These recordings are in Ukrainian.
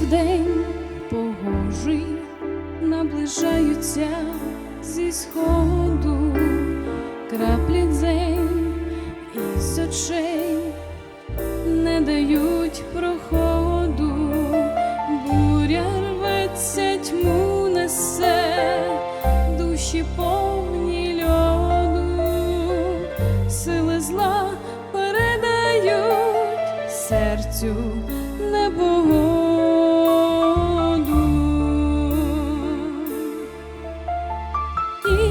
день погожий наближаються зі сходу, краплі дзень із очей не дають проходу, буря рветься, тьму несе, душі повні льоду, сили зла передають серцю непогоду.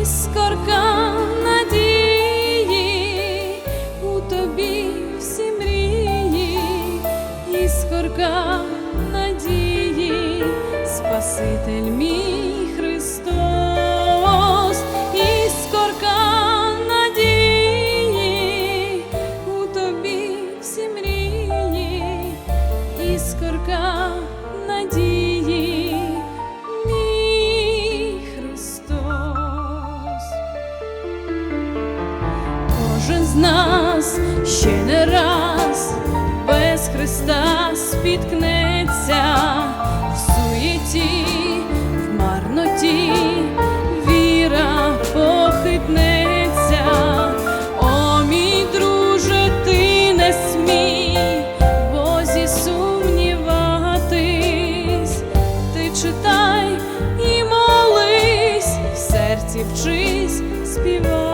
Іскорка надії. У тобі всі мрії, іскорка надії, Спаситель мій Христос, іскорка надії, у тобі всі мрії, іскорка з нас ще не раз без Христа спіткнеться в суєті, в марноті, віра похитнеться. О, мій друже, ти не смій, в Бозі сумніватись, ти читай і молись, в серці вчись співати.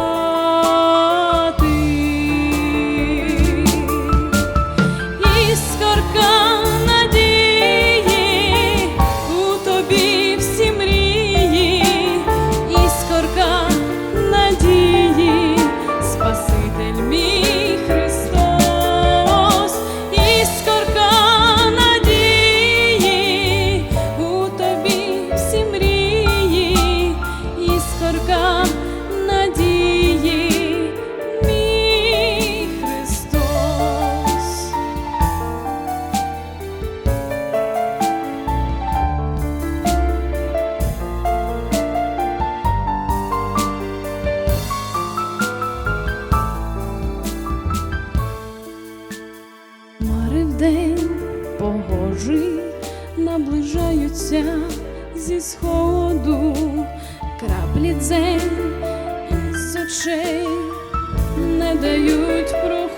Наближаються зі сходу, краплі дзень із очей не дають проходу.